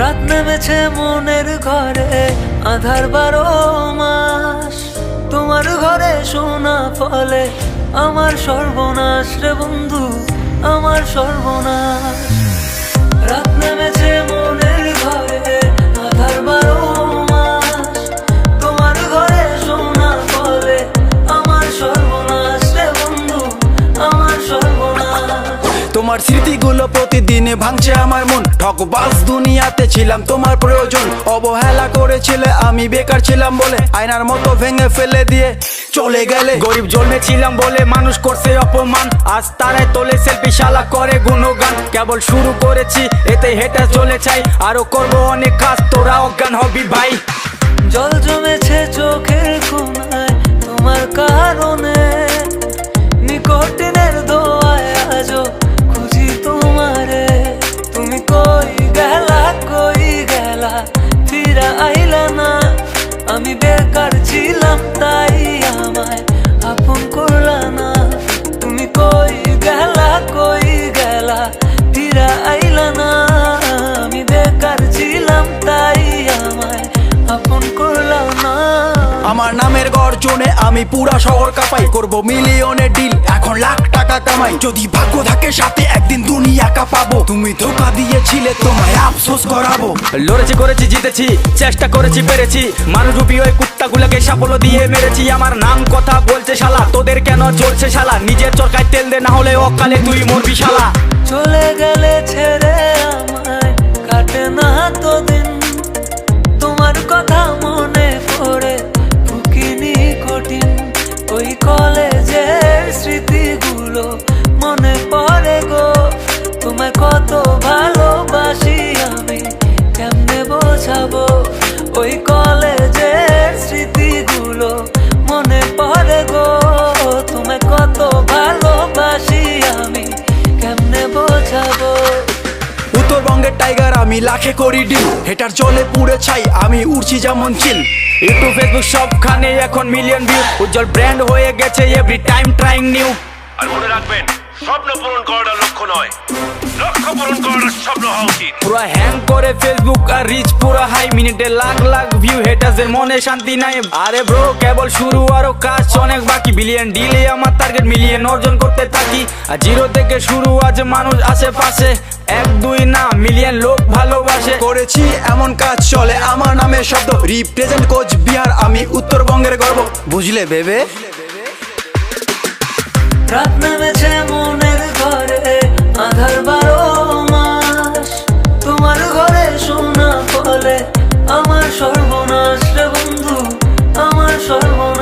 রাত নেমেছে মনের ঘরে, আধার বারো মাস। তোমার ঘরে সোনা ফলে আমার সর্বনাশ রে বন্ধু, আমার সর্বনাশ। রাত নেমেছে মনের ঘরে, আধার বারো তোমার ঘরে সোনা ফলে আমার সর্বনাশ রে বন্ধু, আমার সর্বনাশ। তোমার স্মৃতিগুলো প্রতিদিনে ভাঙছে আমার মন। ঠকবাজ দুনিয়াতে ছিলাম, তোমার প্রয়োজন। অবহেলা করেছিলে, আমি বেকার ছিলাম বলে। আয়নার মতো ভেঙে ফেলে দিয়ে চলে গেলে। গরিব জন্মেছিলাম বলে মানুষ করছে অপমান। আজ তারাই তোলে সেলফি শালা করে গুণগান। কেবল শুরু করেছি, এতে হেঁটে চলে চাই। আরও করব অনেক কাজ, তোরা অজ্ঞান হবি ভাই। আইলা না। আমি বেকার ছিলাম, তাই আমায় আপন করলা না। তুমি কই গেলা কই গেলা, ফিরা আইলা না। আমি বেকার ছিলাম, তাই আমায় আপন করলাম না। আমার নামের গর্জনে আমি পুরা শহর কাপাই করব, মিলিয়নের ডিল লাখ টাকা কামাই। যদি ভাগ্য থাকে সাথে একদিন দুনিয়া কাঁপাবো। তুমি ধোকা দিয়েছিলে তোমায় আফসোস করাবো। লড়েছি করেছি জিতেছি চেষ্টা করেছি পেরেছি। মানুষ রূপী ওই কুত্তাগুলোকে সাফল্য দিয়ে মেরেছি। আমার নাম কথা বলছে শালা তোদের কেন চলছে শালা? নিজের চরকায় তেল দে না হলে অকালে তুই মরবি শালা। চলে গেলে ছেড়ে টাইগার, আমি লাখে করি ডিল। হেটার চলে পুড়ে ছাই, আমি উড়ছি যেমন চিল। ইউটিউব, ফেসবুক সবখানে এখন মিলিয়ন ভিউ উজ্জ্বল ব্র্যান্ড হয়ে গেছে এভরি টাইম ট্রাইং নিউ আর মনে রাখবেন, স্বপ্ন পূরণ লক্ষ্য নয়। লক্ষ্য পূরণ করাটা স্বপ্ন হওয়া উচিত পুরো হ্যাং করে ফেসবুক আর রিচ পুরো হাই মিনিটে লাখ লাখ ভিউ হেটার্সের মনে শান্তি নাই। আরে ব্রো কেবল শুরু আরও কাজ অনেক বাকি। বিলিয়ন ডিলে আমার টার্গেট মিলিয়ন অর্জন করতে থাকি। আর জিরো থেকে শুরু আজ মানুষ আশেপাশে। এক দুই না মিলিয়ন লোক ভালোবাসে। করেছি এমন কাজ চলে আমার নামে শব্দ। রিপ্রেজেন্ট কোচ বিহার আমি উত্তরবঙ্গের গর্ব। বুঝলে বেবে? রাত নেমেছে শোনা ফলে আমার সর্বনাশ রে বন্ধু আমার সর্বনাশ